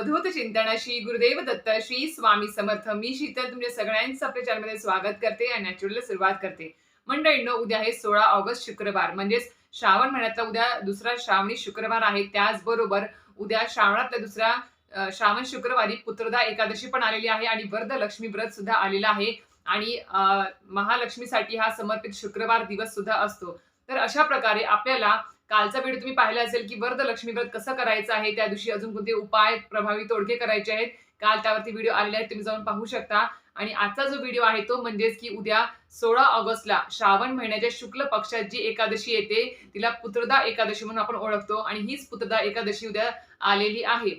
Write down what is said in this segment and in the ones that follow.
अवधूत चिंतन श्री गुरुदेव दत्त श्री स्वामी समर्थ. मी शीतल तुमच्या सगळ्यांचं आपल्या चॅनलमध्ये स्वागत करते आणि नॅचरलला सुरुवात करते. मंडळींनो उद्या आहे सोळा ऑगस्ट शुक्रवार. म्हणजेच श्रावण महिन्यातला उद्या दुसरा श्रावणी शुक्रवार आहे. त्याचबरोबर उद्या श्रावणातल्या दुसऱ्या श्रावण शुक्रवारी पुत्रदा एकादशी पण आलेली आहे आणि वरद लक्ष्मी व्रत सुद्धा आलेला आहे. आणि महालक्ष्मीसाठी हा समर्पित शुक्रवार दिवस सुद्धा असतो. तर अशा प्रकारे आपल्याला कालचा व्हिडिओ तुम्ही पाहिला असेल की वरद लक्ष्मी व्रत कसं करायचं आहे त्या दिवशी अजून कोणते उपाय प्रभावी तोडके करायचे आहेत काल त्यावरती व्हिडिओ आलेले आहेत तुम्ही जाऊन पाहू शकता. आणि आजचा जो व्हिडिओ आहे तो म्हणजेच की उद्या सोळा ऑगस्टला श्रावण महिन्याच्या शुक्ल पक्षात जी एकादशी येते तिला पुत्रदा एकादशी म्हणून आपण ओळखतो आणि हीच पुत्रदा एकादशी उद्या आलेली आहे.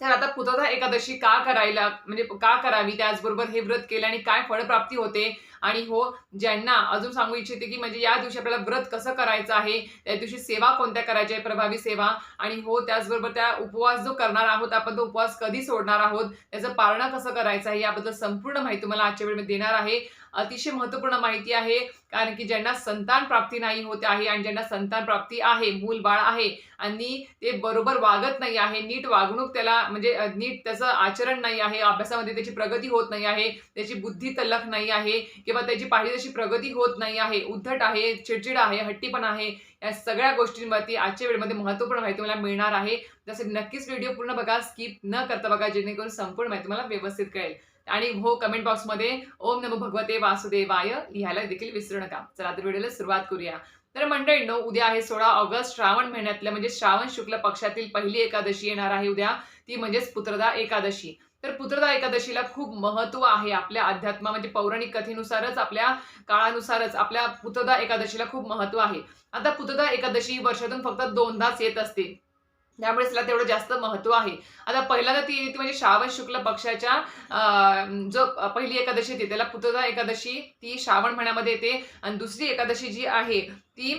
तर आता पुत्रदा एकादशी का करायला म्हणजे का करावी त्याचबरोबर हे व्रत केल्याने काय फळप्राप्ती होते आणि हो ज्यांना अजून सांगू इच्छिते की म्हणजे या दिवशी आपल्याला व्रत कसं करायचं आहे त्या दिवशी सेवा कोणत्या करायच्या आहे प्रभावी सेवा. आणि हो त्याचबरोबर त्या उपवास जो करणार आहोत आपण तो उपवास कधी सोडणार आहोत त्याचं पाळणं कसं करायचं आहे याबद्दल संपूर्ण माहिती तुम्हाला आजच्या वेळेमध्ये देणार आहे. अतिशय महत्त्वपूर्ण माहिती आहे कारण की ज्यांना संतान प्राप्ती नाही होत आहे आणि ज्यांना संतान प्राप्ती आहे मूल बाळ आहे आणि ते बरोबर वागत नाही आहे नीट वागणूक त्याला म्हणजे नीट त्याचं आचरण नाही आहे अभ्यासामध्ये त्याची प्रगती होत नाही आहे त्याची बुद्धी तल्लख नाही आहे किंवा त्याची पाहिजे तशी प्रगती होत नाही आहे उद्धट आहे चिडचिड आहे हट्टीपण आहे या सगळ्या गोष्टींवरती आजच्या वेळेमध्ये महत्त्वपूर्ण माहिती मला मिळणार आहे. त्यासाठी नक्कीच व्हिडिओ पूर्ण बघा स्किप न करता बघा जेणेकरून संपूर्ण माहिती मला व्यवस्थित कळेल. आणि हो कमेंट बॉक्समध्ये ओम नमो भगवते वासुदेवाय लिहायला देखील विसरू नका. चला तर व्हिडिओला सुरुवात करूया. तर मंडळींनो उद्या आहे सोळा ऑगस्ट श्रावण महिन्यातल्या म्हणजे श्रावण शुक्ल पक्षातील पहिली एकादशी येणार आहे उद्या. ती म्हणजेच पुत्रदा एकादशी. तर पुत्रदा एकादशीला खूप महत्त्व आहे आपल्या अध्यात्मा म्हणजे पौराणिक कथेनुसारच आपल्या काळानुसारच आपल्या पुत्रदा एकादशीला खूप महत्त्व आहे. आता पुत्रदा एकादशी वर्षातून फक्त दोनदाच येत असते. त्यामुळे तिला तेवढं जास्त महत्त्व आहे. आता पहिल्यांदा ती येते म्हणजे श्रावण शुक्ल पक्षाच्या जो पहिली एकादशी येते त्याला पुतळा एकादशी ती श्रावण महिन्यामध्ये येते. आणि दुसरी एकादशी जी आहे ती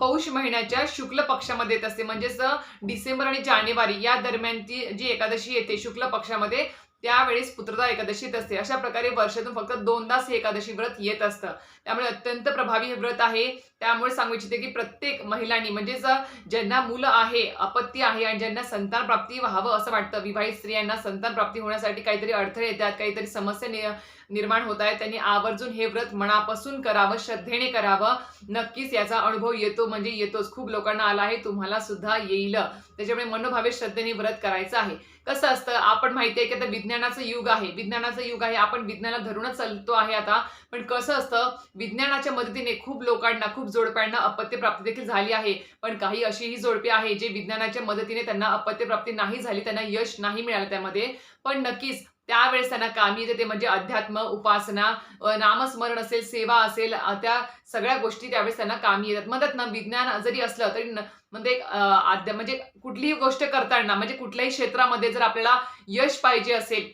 पौष महिन्याच्या शुक्ल पक्षामध्ये येत असते. म्हणजेच डिसेंबर आणि जानेवारी या दरम्यान ती जी एकादशी येते शुक्ल पक्षामध्ये त्यावेळेस पुत्रता एकादशीत असते. अशा प्रकारे वर्षातून फक्त दोनदाच हे एकादशी व्रत येत असतं. त्यामुळे अत्यंत प्रभावी हे व्रत आहे. त्यामुळे सांगू इच्छिते की प्रत्येक महिलांनी म्हणजेच ज्यांना मुलं आहे अपत्य आहे आणि ज्यांना संतान प्राप्ती व्हावं असं वाटतं विवाहित स्त्रियांना संतान प्राप्ती होण्यासाठी काहीतरी अडथळे येतात काहीतरी समस्या निर्माण होत आहेत. त्यांनी आवर्जून हे व्रत मनापासून करावं श्रद्धेने करावं. नक्कीच याचा अनुभव येतो म्हणजे येतोच. खूप लोकांना आला आहे तुम्हाला सुद्धा येईल. त्याच्यामुळे मनोभावे श्रद्धेने व्रत करायचं आहे. कसं असतं आपण माहिती आहे की आता विज्ञानाचं युग आहे. विज्ञानाचं युग आहे आपण विज्ञानाला धरूनच चालतो आहे आता. पण कसं असतं विज्ञानाच्या मदतीने खूप लोकांना खूप जोडप्यांना अपत्य प्राप्ती देखील झाली आहे. पण काही अशीही जोडपे आहे जे विज्ञानाच्या मदतीने त्यांना अपत्य प्राप्ती नाही झाली त्यांना यश नाही मिळालं त्यामध्ये. पण नक्कीच त्यावेळेस त्यांना कामी येते. ते म्हणजे अध्यात्म उपासना नामस्मरण असेल सेवा असेल त्या सगळ्या गोष्टी त्यावेळेस त्यांना कामी येतात. म्हणतात ना विज्ञान जरी असलं तरी म्हणजे अ, आद्य म्हणजे कुठलीही गोष्ट करताना म्हणजे कुठल्याही क्षेत्रामध्ये जर आपल्याला यश पाहिजे असेल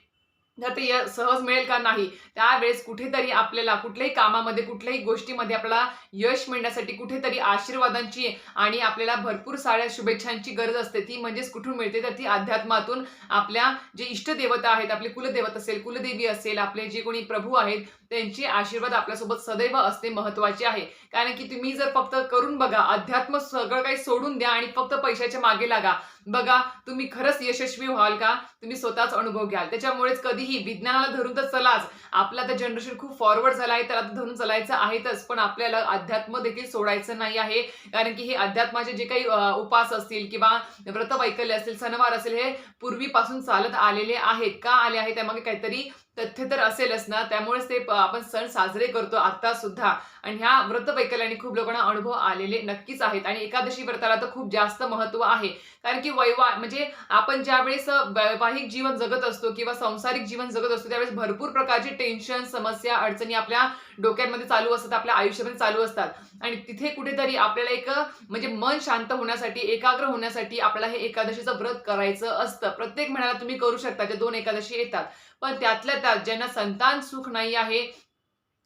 ते य- सहज मिळेल का नाही त्यावेळेस कुठेतरी आपल्याला कुठल्याही कामामध्ये कुठल्याही गोष्टीमध्ये आपल्याला यश मिळण्यासाठी कुठेतरी आशीर्वादांची आणि आपल्याला भरपूर साऱ्या शुभेच्छांची गरज असते. ती म्हणजेच कुठून मिळते? तर ती अध्यात्मातून आपल्या जे इष्टदेवता आहेत आपले कुलदेवत असेल कुलदेवी असेल आपले जे कोणी प्रभू आहेत त्यांचे आशीर्वाद आपल्यासोबत सदैव असणे महत्त्वाचे आहे. कारण की तुम्ही जर फक्त करून बघा अध्यात्म सगळं काही सोडून द्या आणि फक्त पैशाच्या मागे लागा बघा तुम्ही खरंच यशस्वी व्हाल का? तुम्ही स्वतःच अनुभव घ्याल. त्याच्यामुळेच कधीही विज्ञानाला धरून तर चलाच. आपलं आता जनरेशन खूप फॉरवर्ड झालं आहे तर आता धरून चालायचं आहेतच. पण आपल्याला अध्यात्म देखील सोडायचं नाही आहे. कारण की हे अध्यात्माचे जे काही उपास असतील किंवा व्रतवैकल्य असेल सणवार असेल हे पूर्वीपासून चालत आलेले आहेत. का आले आहेत? त्यामागे काहीतरी तथ्य तर असेलच ना. त्यामुळेच ते प- आपण सण साजरे करतो आता सुद्धा. आणि ह्या व्रत वैकल्याने खूप लोकांना अनुभव आलेले नक्कीच आहेत. आणि एकादशी व्रताला तर खूप जास्त महत्त्व आहे. कारण की वैवा म्हणजे आपण ज्यावेळेस वैवाहिक जीवन जगत असतो किंवा संसारिक जीवन जगत असतो त्यावेळेस भरपूर प्रकारचे टेन्शन समस्या अडचणी आपल्या डोक्यांमध्ये चालू असतात आपल्या आयुष्यामध्ये चालू असतात. आणि तिथे कुठेतरी आपल्याला एक म्हणजे मन शांत होण्यासाठी एकाग्र होण्यासाठी आपल्याला हे एकादशीचं व्रत करायचं असतं. प्रत्येक महिन्याला तुम्ही करू शकता जे दोन एकादशी येतात. पण त्यातल्या त्यात ज्यांना संतान सुख नाही आहे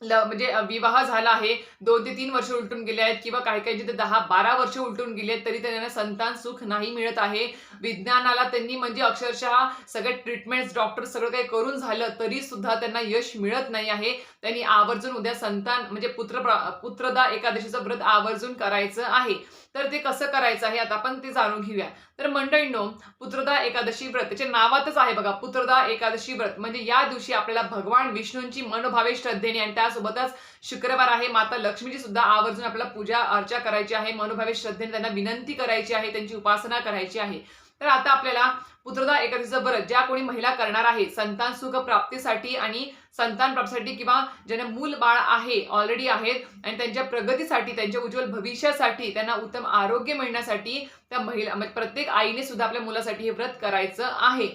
ल- म्हणजे विवाह झाला आहे. दोन ते तीन वर्ष उलटून गेले आहेत किंवा काही काही जिथे दहा बारा वर्ष उलटून गेले आहेत तरी त्यांना संतान सुख नाही मिळत आहे. विज्ञानाला त्यांनी म्हणजे अक्षरशः सगळे ट्रीटमेंट्स डॉक्टर सगळं काही करून झालं तरी सुद्धा त्यांना यश मिळत नाही आहे. त्यांनी आवर्जून उद्या संतान म्हणजे पुत्र प्रा- पुत्रदा एकादशीचं व्रत आवर्जून करायचं आहे. तर ते कसं करायचं आहे आता आपण ते जाणून घेऊया. तर मंडळींनो पुत्रदा एकादशी व्रत त्याचे नावातच आहे बघा पुत्रदा एकादशी व्रत. म्हणजे या दिवशी आपल्याला भगवान विष्णूंची मनोभावे श्रद्धेने आणि त्यासोबतच शुक्रवार आहे माता लक्ष्मीची सुद्धा आवर्जून आपल्याला पूजा अर्चा करायची आहे. मनोभावे श्रद्धेने त्यांना विनंती करायची आहे त्यांची उपासना करायची आहे. तर आता आपल्याला पुत्रदा एकादशीचं व्रत ज्या कोणी महिला करणार आहे संतान सुख प्राप्तीसाठी आणि संतान प्राप्तीसाठी किंवा ज्यांना मूल बाळ आहे ऑलरेडी आहेत आणि त्यांच्या प्रगतीसाठी त्यांच्या उज्ज्वल भविष्यासाठी त्यांना उत्तम आरोग्य मिळण्यासाठी त्या महिला म्हणजे प्रत्येक आईने सुद्धा आपल्या मुलासाठी हे व्रत करायचं आहे.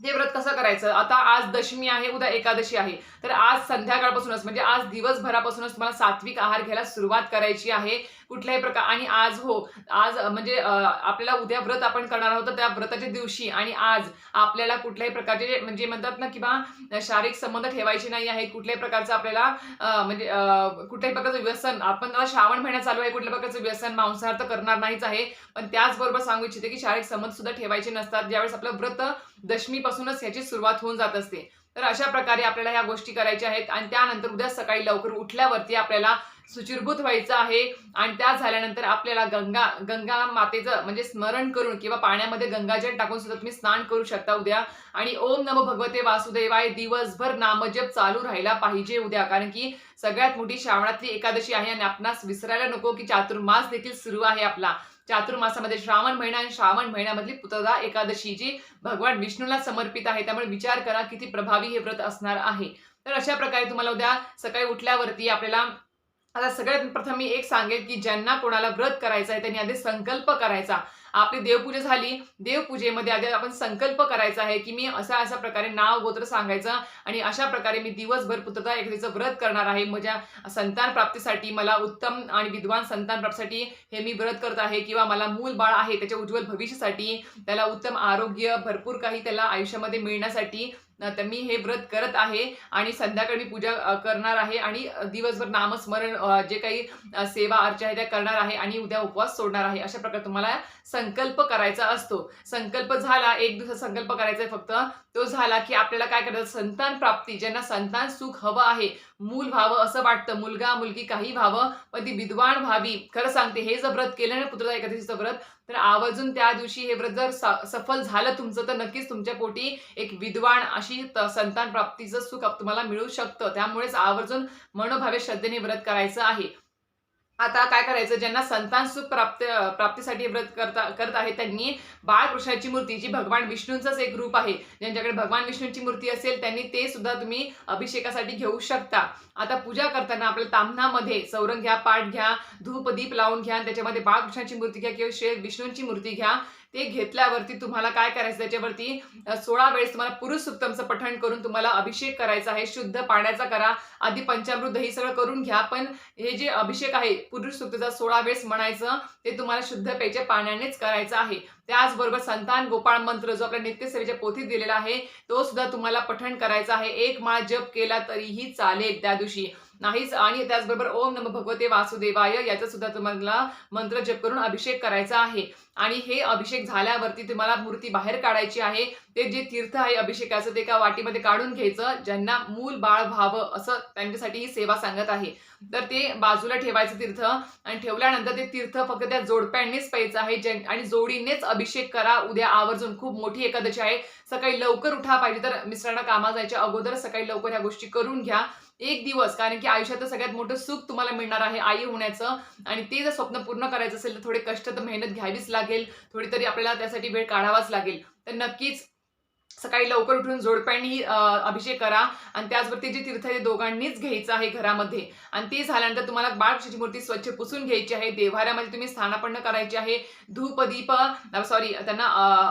ते व्रत कसं करायचं? आता आज दशमी आहे उद्या एकादशी आहे. तर आज संध्याकाळपासूनच म्हणजे आज दिवसभरापासूनच तुम्हाला सात्विक आहार घ्यायला सुरुवात करायची आहे कुठल्याही प्रकार आणि आज हो आज म्हणजे आपल्याला उद्या व्रत आपण करणार आहोत तर त्या व्रताच्या दिवशी आणि आज आपल्याला कुठल्याही प्रकारचे म्हणजे म्हणतात ना किंवा शारीरिक संबंध ठेवायचे नाही आहेत कुठल्याही प्रकारचं आपल्याला म्हणजे कुठल्याही प्रकारचं व्यसन आपण श्रावण महिना चालू आहे कुठल्या प्रकारचं व्यसन मांसाहार तर करणार नाहीच आहे. पण त्याचबरोबर सांगू इच्छिते की शारीरिक संबंध सुद्धा ठेवायचे नसतात. ज्यावेळेस आपलं व्रत दशमी पासूनच ह्याची सुरुवात होऊन जात असते. तर अशा प्रकारे आपल्याला ह्या गोष्टी करायच्या आहेत आणि त्यानंतर उद्या सकाळी लवकर उठल्यावरती आपल्याला सुचिरभूत व्हायचं आहे आणि त्या झाल्यानंतर आपल्याला गंगा गंगा मातेचं म्हणजे स्मरण करून किंवा पाण्यामध्ये गंगाजल टाकून सुद्धा तुम्ही स्नान करू शकता उद्या. आणि ओम नम भगवते वासुदेवाय दिवसभर नामजप चालू राहायला पाहिजे उद्या. कारण की सगळ्यात मोठी श्रावणातली एकादशी आहे आणि आपणास विसरायला नको की चातुर्मास देखील सुरू आहे आपला. चातुर्मासामध्ये श्रावण महिना आणि श्रावण महिन्यामधली पुतदा एकादशी जी भगवान विष्णूला समर्पित आहे. त्यामुळे विचार करा किती प्रभावी हे व्रत असणार आहे. तर अशा प्रकारे तुम्हाला उद्या सकाळी उठल्यावरती आपल्याला आता सगळ्यात प्रथम मी एक सांगेल की ज्यांना कोणाला व्रत करायचं आहे त्यांनी आधी संकल्प करायचा. आपली देवपूजा झाली. देवपूजेमध्ये आधी आपण संकल्प करायचा आहे की मी असा अशा प्रकारे नाव गोत्र सांगायचं आणि अशा प्रकारे मी दिवसभर पुत्रता एखाद्याचं व्रत करणार आहे. माझ्या संतान प्राप्तीसाठी मला उत्तम आणि विद्वान संतान प्राप्तीसाठी हे मी व्रत करत आहे किंवा मला मूल बाळ आहे त्याच्या उज्ज्वल भविष्यासाठी त्याला उत्तम आरोग्य भरपूर काही त्याला आयुष्यामध्ये मिळण्यासाठी तर मी हे व्रत करत आहे आणि संध्याकाळी मी पूजा करणार आहे आणि दिवसभर नामस्मरण जे काही सेवा अर्चा आहे त्या करणार आहे आणि उद्या उपवास सोडणार आहे. अशा प्रकारे तुम्हाला संकल्प करायचा असतो. संकल्प झाला एक दिवस संकल्प करायचा आहे फक्त तो झाला की आपल्याला काय करायचं? संतान प्राप्ती ज्यांना संतान सुख हवं आहे मूल व्हावं असं वाटतं. मुलगा मुलगी काही व्हावं पण ती विद्वान व्हावी. खरं सांगते हे जर व्रत केलं ना पुत्र एकादशीचं व्रत तर आवर्जून त्या दिवशी हे व्रत जर स- सफल झालं तुमचं तर नक्कीच तुमच्या पोटी एक विद्वान अशी त- संतान प्राप्तीचं सुख तुम्हाला मिळू शकतं. त्यामुळेच आवर्जून मनोभावे श्रद्धेने व्रत करायचं आहे. आता काय करायचं ज्यांना संतान सुख प्राप्त प्राप्तीसाठी व्रत करता करत आहे त्यांनी बाळकृष्णाची मूर्ती जी भगवान विष्णूंचंच एक रूप आहे ज्यांच्याकडे भगवान विष्णूंची मूर्ती असेल त्यांनी ते सुद्धा तुम्ही अभिषेकासाठी घेऊ शकता. आता पूजा करताना आपल्या तामणामध्ये चौरंग घ्या पाठ घ्या धूप दीप लावून घ्या त्याच्यामध्ये बाळकृष्णाची मूर्ती घ्या किंवा श्री विष्णूंची मूर्ती घ्या ते घेतल्यावरती तुम्हाला काय करायचं? त्याच्यावरती सोळा वेळेस तुम्हाला पुरुष सुक्तमचं पठण करून तुम्हाला अभिषेक करायचा आहे. शुद्ध पाण्याचा करा आधी पंचामृत हे सगळं करून घ्या. पण हे जे अभिषेक आहे पुरुष सुक्तचा सोळा वेळेस म्हणायचं ते तुम्हाला शुद्ध प्यायच्या पाण्यानेच करायचं आहे. त्याचबरोबर संतान गोपाळ मंत्र जो आपल्या नित्यसेवेच्या पोथीत दिलेला आहे तो सुद्धा तुम्हाला पठण करायचा आहे. एक माळ जप केला तरीही चालेल त्या दिवशी. नाहीच. आणि त्याचबरोबर ओम नम भगवते वासुदेवाय याचा सुद्धा तुम्हाला मंत्र जप करून अभिषेक करायचा आहे. आणि हे अभिषेक झाल्यावरती तुम्हाला मूर्ती बाहेर काढायची आहे. ते जे तीर्थ आहे अभिषेकाचं ते एका वाटीमध्ये काढून घ्यायचं. ज्यांना मूल बाळ व्हावं असं त्यांच्यासाठी ही सेवा सांगत आहे. तर ते बाजूला ठेवायचं तीर्थ. आणि ठेवल्यानंतर ते तीर्थ फक्त त्या जोडप्यांनीच प्यायचं आहे. ज्यां- आणि जोडीनेच अभिषेक करा. उद्या आवर्जून खूप मोठी एकादशी आहे. सकाळी लवकर उठा पाहिजे तर मिस्टरांना कामा जायच्या अगोदर सकाळी लवकर ह्या गोष्टी करून घ्या. एक दिवस कारण की आयुष्यात सगळ्यात मोठं सुख तुम्हाला मिळणार आहे आई होण्याचं. आणि ते जर स्वप्न पूर्ण करायचं असेल तर थोडे कष्ट तर मेहनत घ्यावीच लागेल. थोडी तरी आपल्याला त्यासाठी वेळ काढावाच लागेल. तर नक्कीच सकाळी लवकर उठून जोडप्यांनी अभिषेक करा. आणि त्याचवरती जे तीर्थ आहे दोघांनीच घ्यायचं आहे घरामध्ये. आणि ते झाल्यानंतर तुम्हाला बाळकृष्णाची मूर्ती स्वच्छ पुसून घ्यायची आहे? देव्हाऱ्यामध्ये तुम्ही स्थानापन्न करायची आहे. धूप दीप सॉरी त्यांना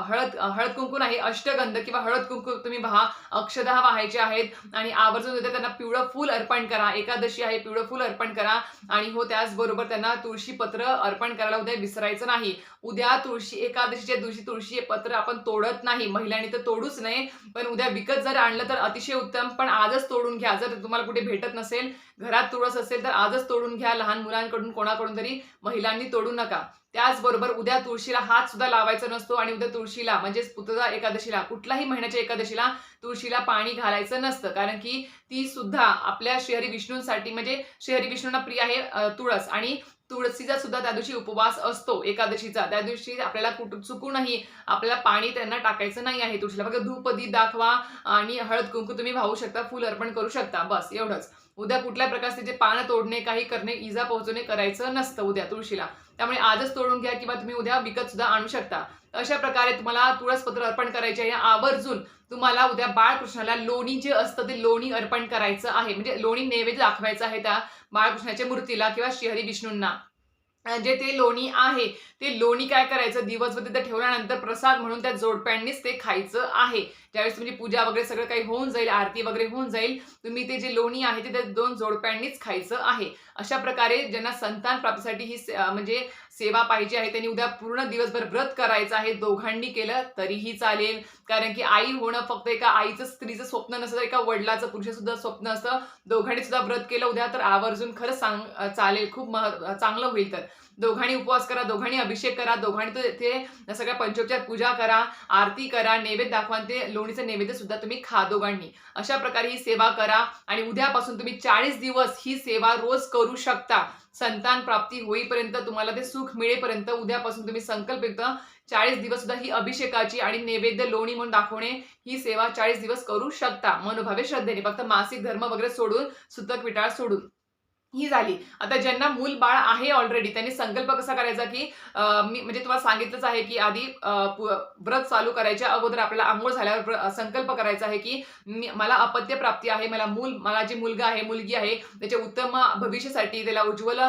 हळद हळद कुंकू नाही अष्टगंध किंवा हळद कुंकू तुम्ही वाहा अक्षदा वाहायचे आहेत. आणि आवर्जून उद्या त्यांना पिवळं फूल अर्पण करा. एकादशी आहे पिवळं फूल अर्पण करा. आणि हो त्याचबरोबर त्यांना तुळशीपत्र अर्पण करायला उद्या विसरायचं नाही. उद्या तुळशी एकादशीच्या दिवशी तुळशी पत्र आपण तोडत नाही. महिलांनी तर तोडूच नाही पण उद्या विकत जर आणलं तर अतिशय उत्तम पण आजच तोडून घ्या. जर तुम्हाला कुठे भेटत नसेल घरात तुळस असेल तर आजच तोडून घ्या. लहान मुलांकडून कोणाकडून तरी महिलांनी तोडू नका. त्याचबरोबर उद्या तुळशीला हात सुद्धा लावायचा नसतो आणि उद्या तुळशीला म्हणजेच पुतळा एकादशीला कुठल्याही महिन्याच्या एकादशीला तुळशीला पाणी घालायचं नसतं. कारण की ती सुद्धा आपल्या श्रीहरी विष्णूंसाठी म्हणजे श्रीहरी विष्णूंना प्रिय आहे तुळस. आणि तुळशीचा सुद्धा त्या दिवशी उपवास असतो एकादशीचा. त्या दिवशी आपल्याला कुठं चुकूनही आपल्याला पाणी त्यांना टाकायचं नाही आहे तुळशीला. फक्त धूपदी दाखवा आणि हळद कुंकू तुम्ही वाहू शकता फुल अर्पण करू शकता बस एवढंच. उद्या कुठल्या प्रकारचे जे पानं तोडणे काही करणे इजा पोहोचवणे करायचं नसतं उद्या तुळशीला. त्यामुळे आजच तोडून घ्या किंवा तुम्ही उद्या विकत सुद्धा आणू शकता. अशा प्रकारे तुम्हाला तुळसपत्र अर्पण करायचे आहे. आवर्जून तुम्हाला उद्या बाळकृष्णाला लोणी जे असतं ते लोणी अर्पण करायचं आहे. म्हणजे लोणी नैवेद्य दाखवायचं आहे त्या बाळकृष्णाच्या मूर्तीला किंवा श्रीहरी विष्णूंना. जे ते लोणी आहे ते लोणी काय करायचं? दिवसभर तिथे ठेवल्यानंतर प्रसाद म्हणून त्या जोडप्यांनीच ते खायचं आहे. ज्यावेळेस तुमची म्हणजे पूजा वगैरे सगळं काही होऊन जाईल आरती वगैरे होऊन जाईल. तुम्ही ते जे लोणी आहे ते त्या दोन जोडप्यांनीच खायचं आहे. अशा प्रकारे ज्यांना संतान प्राप्तीसाठी ही म्हणजे सेवा पाहिजे आहे त्यांनी उद्या पूर्ण दिवसभर व्रत करायचं आहे दोघांनी केलं तरीही चालेल. कारण की आई होणं फक्त एका आईचं स्त्रीचं स्वप्न नसतं एका वडिलाचं पुरुष सुद्धा स्वप्न असतं. दोघांनी सुद्धा व्रत केलं उद्या तर आवर्जून खरंच सांग चालेल खूप मह चांगलं होईल तर. दोघांनी उपवास करा दोघांनी अभिषेक करा दोघांनी तर ते सगळ्या पंचोपचार पूजा करा आरती करा नैवेद्य दाखवा ते लोणी लोणीचं नैवेद्य सुद्धा तुम्ही खा दोघांनी. अशा प्रकारे ही सेवा करा आणि उद्यापासून तुम्ही चाळीस दिवस ही सेवा रोज करू शकता. संतान प्राप्ती होईपर्यंत तुम्हाला ते सुख मिळेपर्यंत उद्यापासून तुम्ही संकल्प चाळीस दिवस सुद्धा ही अभिषेकाची आणि नैवेद्य लोणी म्हणून दाखवणे ही सेवा चाळीस दिवस करू शकता. मनोभावे श्रद्धेने फक्त मासिक धर्म वगैरे सोडून सुतक विटाळ सोडून. ही झाली. आता ज्यांना मूल बाळ आहे ऑलरेडी त्यांनी संकल्प कसा करायचा की मी म्हणजे तुम्हाला सांगितलंच आहे की आधी व्रत चालू करायच्या अगोदर आपल्याला आंघोळ झाल्यावर संकल्प करायचा आहे की मला अपत्य प्राप्ती आहे मला मूल मला जे मुलगा आहे मुलगी आहे त्याच्या उत्तम भविष्यासाठी त्याला उज्ज्वल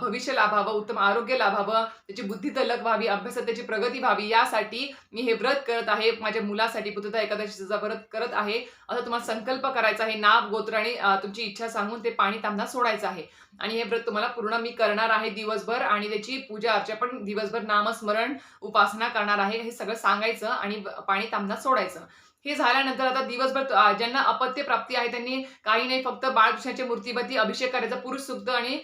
भविष्य लाभावं उत्तम आरोग्य लाभावं त्याची बुद्धी तलक व्हावी अभ्यासात त्याची प्रगती व्हावी यासाठी मी हे व्रत करत आहे माझ्या मुलासाठी पुत्रता एकादशीचा व्रत करत आहे. असं तुम्हाला संकल्प करायचा आहे नाव गोत्र आणि तुमची इच्छा सांगून ते पाणी त्यांना सोडायचं आहे. आणि हे व्रत तुम्हाला पूर्ण मी करणार आहे दिवसभर आणि त्याची पूजा अर्चा पण दिवसभर नामस्मरण उपासना करणार आहे. हे सगळं सांगायचं आणि पाणी तांबना सोडायचं. हे झाल्यानंतर आता दिवसभर ज्यांना अपत्य प्राप्ती आहे त्यांनी काही नाही फक्त बाळकृष्णाच्या मूर्तीवरती अभिषेक करायचा पुरुष सुक्त आणि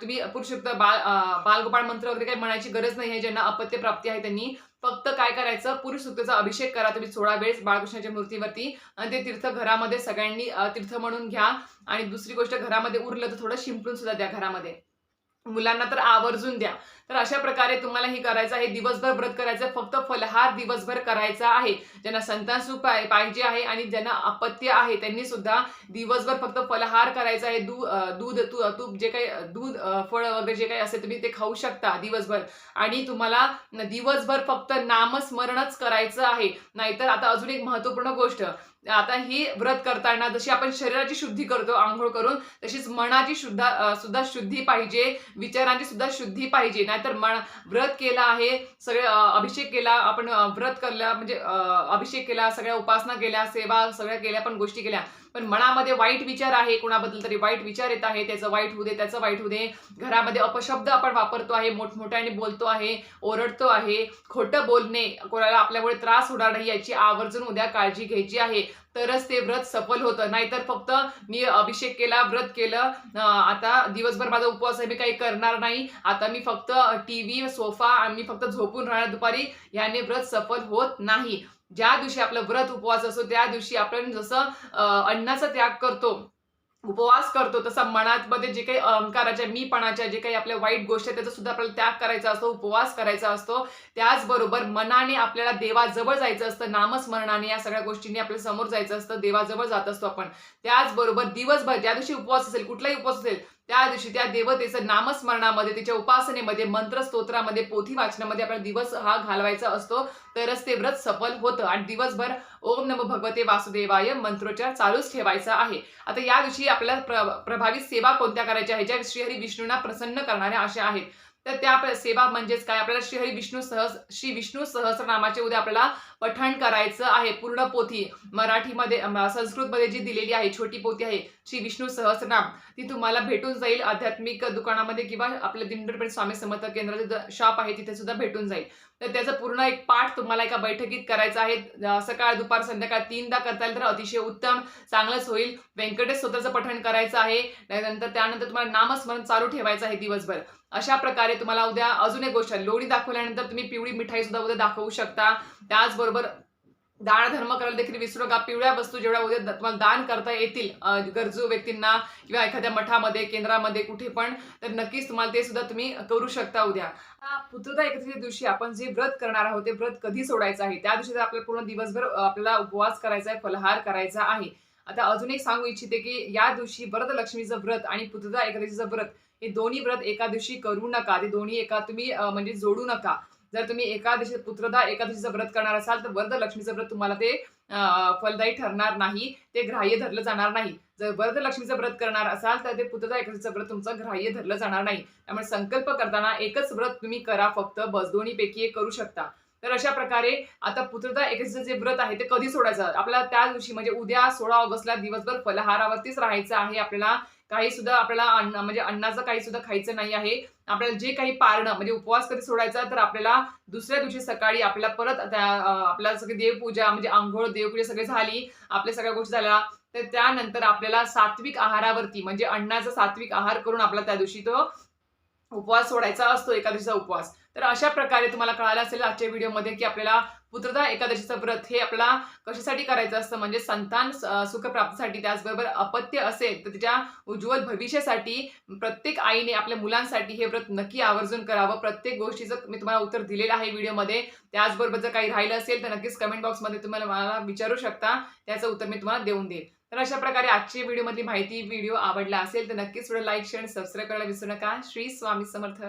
तुम्ही पुरुष सुक्त बाळ बालगोपाळ मंत्र वगैरे काही म्हणायची गरज नाही आहे. ज्यांना अपत्य प्राप्ती आहे त्यांनी फक्त काय करायचं? पुरुष सूक्तचा अभिषेक करा. तुम्ही सोळा वेळेस बाळकृष्णाच्या मूर्तीवरती आणि ते तीर्थ घरामध्ये सगळ्यांनी तीर्थ म्हणून घ्या. आणि दुसरी गोष्ट घरामध्ये उरलं तर थोडं शिंपडून सुद्धा द्या घरामध्ये. मुलांना तर आवर्जून द्या. तर अशा प्रकारे तुम्हाला हे करायचं आहे. दिवसभर व्रत करायचं फक्त फलहार दिवसभर करायचा आहे. ज्यांना संतान सुख पाहिजे आहे आणि ज्यांना अपत्य आहे त्यांनी सुद्धा दिवसभर फक्त फलहार करायचा आहे. दूध दूध तू- तूप जे काही दूध फळ वगैरे जे काही असेल तुम्ही ते खाऊ शकता दिवसभर. आणि तुम्हाला दिवसभर फक्त नामस्मरणच करायचं आहे. नाहीतर आता अजून एक महत्त्वपूर्ण गोष्ट. आता ही व्रत करताना जशी आपण शरीराची शुद्धी करतो आंघोळ करून तशीच मनाची शुद्धा सुद्धा शुद्धी पाहिजे विचारांची सुद्धा शुद्धी पाहिजे. नाहीतर मन व्रत केला आहे सगळे अभिषेक केला आपण व्रत केला म्हणजे अभिषेक केला सगळ्या उपासना केल्या सेवा सगळ्या केल्या पण गोष्टी केल्या पण मनामध्ये वाईट विचार आहे कोणाबद्दल तरी वाईट विचार येत आहे त्याचं वाईट होऊ दे त्याचं वाईट होऊ दे. घरामध्ये अपशब्द आपण वापरतो आहे मोठमोठ्याने बोलतो आहे ओरडतो आहे खोटं बोलणे कोणाला आपल्यामुळे त्रास होणार नाही याची आवर्जून उद्या काळजी घ्यायची आहे. तरच ते व्रत सफल होतं. नाहीतर फक्त मी अभिषेक केला व्रत केलं आता दिवसभर माझा उपवास आहे मी काही करणार नाही. आता मी फक्त टी व्ही सोफा आणि मी फक्त झोपून राहणार दुपारी याने व्रत सफल होत नाही. ज्या दिवशी आपलं व्रत उपवास असतो त्या दिवशी आपण जसं अन्नाचा त्याग करतो उपवास करतो तसा मनामध्ये जे काही अहंकाराच्या मीपणाच्या जे काही आपल्या वाईट गोष्टी आहेत त्याचा सुद्धा आपल्याला त्याग करायचा असतो उपवास करायचा असतो. त्याचबरोबर मनाने आपल्याला देवाजवळ जायचं असतं नामस्मरणाने या सगळ्या गोष्टींनी आपल्यासमोर जायचं असतं देवाजवळ जात असतो आपण. त्याचबरोबर दिवसभर ज्या दिवशी उपवास असेल कुठलाही उपवास असेल त्या दिवशी त्या देवतेचं नामस्मरणामध्ये तिच्या उपासनेमध्ये मंत्र स्तोत्रामध्ये पोथी वाचनामध्ये आपला दिवस हा घालवायचा असतो. तरच ते व्रत सफल होतं आणि दिवसभर ओम नम भगवते वासुदेवाय मंत्रोच्चार चालूच ठेवायचा आहे. आता या दिवशी आपल्याला प्र प्रभावी सेवा कोणत्या करायच्या ह्याच्या ज्या श्रीहरी विष्णूंना प्रसन्न करणाऱ्या अशा आहेत. तर त्या आपल्या सेवा म्हणजेच काय? आपल्याला श्रीहरी विष्णू सहस श्री विष्णू सहस्रनामाचे उद्या आपल्याला पठण करायचं आहे. पूर्ण पोथी मराठीमध्ये संस्कृतमध्ये जी दिलेली आहे छोटी पोथी आहे श्री विष्णू सहस्रनाम ती तुम्हाला भेटून जाईल आध्यात्मिक दुकानामध्ये किंवा आपल्या दिंडोरपेठ स्वामी समर्थ केंद्राचे शॉप आहे तिथे सुद्धा भेटून जाईल. तर त्याचा पूर्ण एक पाठ तुम्हाला एका बैठकीत करायचा आहे. सकाळ दुपार संध्याकाळ तीनदा करता येईल तर अतिशय उत्तम चांगलंच होईल. व्यंकटेश स्वतःचं पठण करायचं आहे. त्यानंतर त्यानंतर तुम्हाला नामस्मरण चालू ठेवायचं आहे दिवसभर. अशा प्रकारे तुम्हाला उद्या अजून एक गोष्ट लोणी दाखवल्यानंतर तुम्ही पिवळी मिठाई सुद्धा उद्या दाखवू शकता. त्याचबरोबर दान धर्म करायला देखील विसरू नका. पिवळ्या वस्तू जेवढ्या उद्या तुम्हाला दान करता येतील गरजू व्यक्तींना किंवा एखाद्या मठामध्ये केंद्रामध्ये कुठे पण तर नक्कीच तुम्हाला ते सुद्धा तुम्ही करू शकता उद्या. पुत्रता पुत्रदा दिवशी आपण जे व्रत करणार आहोत ते व्रत कधी सोडायचं आहे? त्या दिवशी आपल्याला पूर्ण दिवसभर आपल्याला उपवास करायचा आहे फलहार करायचा आहे. आता अजून एक सांगू इच्छिते की या दिवशी वरदलक्ष्मीचं व्रत आणि पुत्रता एकादशीचं व्रत हे दोन्ही व्रत एका दिवशी करू नका. ते दोन्ही एका तुम्ही म्हणजे जोडू नका. जर तुम्ही एकादशी पुत्रदा एकादशीचं व्रत करणार असाल तर वरदलक्ष्मीचं व्रत तुम्हाला ते फलदायी ठरणार नाही. ते ग्राह्य धरलं जाणार नाही. जर वरदलक्ष्मीचं व्रत करणार असाल तर ते पुत्रदा एकादशीचं व्रत तुमचं ग्राह्य धरलं जाणार नाही. त्यामुळे संकल्प करताना एकच व्रत तुम्ही करा फक्त बस दोन्हीपैकी एक करू शकता. तर अशा प्रकारे आता पुत्रदा एकादशीचं जे व्रत आहे ते कधी सोडायचं? आपल्याला त्या दिवशी म्हणजे उद्या सोळा ऑगस्टला दिवसभर फलहारावरतीच राहायचं आहे. आपल्याला काही सुद्धा आपल्याला अन्न म्हणजे अन्नाचं काही सुद्धा खायचं नाही आहे. आपल्याला जे काही पारणं म्हणजे उपवास कधी सोडायचा तर आपल्याला दुसऱ्या दिवशी सकाळी आपल्याला परत आपल्याला सगळी देवपूजा म्हणजे आंघोळ देवपूजा सगळी झाली आपल्या सगळ्या गोष्टी झाल्या तर त्यानंतर आपल्याला सात्विक आहारावरती म्हणजे अन्नाचा सात्विक आहार करून आपला त्या दिवशी तो उपवास सोडायचा असतो एका दिवसाचा उपवास. तर अशा प्रकारे तुम्हाला कळालं असेल आजच्या व्हिडिओमध्ये की आपल्याला पुत्रदा एकादशीचं व्रत हे आपल्याला कशासाठी करायचं असतं? म्हणजे संतान सुखप्राप्तीसाठी त्याचबरोबर अपत्य असेल तर तिच्या उज्ज्वल भविष्यासाठी प्रत्येक आईने आपल्या मुलांसाठी हे व्रत नक्की आवर्जून करावं. प्रत्येक गोष्टीचं मी तुम्हाला उत्तर दिलेलं आहे व्हिडिओमध्ये. त्याचबरोबर जर काही राहिलं असेल तर नक्कीच कमेंट बॉक्समध्ये तुम्हाला मला विचारू शकता. त्याचं उत्तर मी तुम्हाला देऊन देईल. तर अशा प्रकारे आजची व्हिडिओमधली माहिती व्हिडिओ आवडला असेल तर नक्कीच व्हिडिओ लाईक शेअर सबस्क्राईब करायला विसरू नका. श्री स्वामी समर्थ.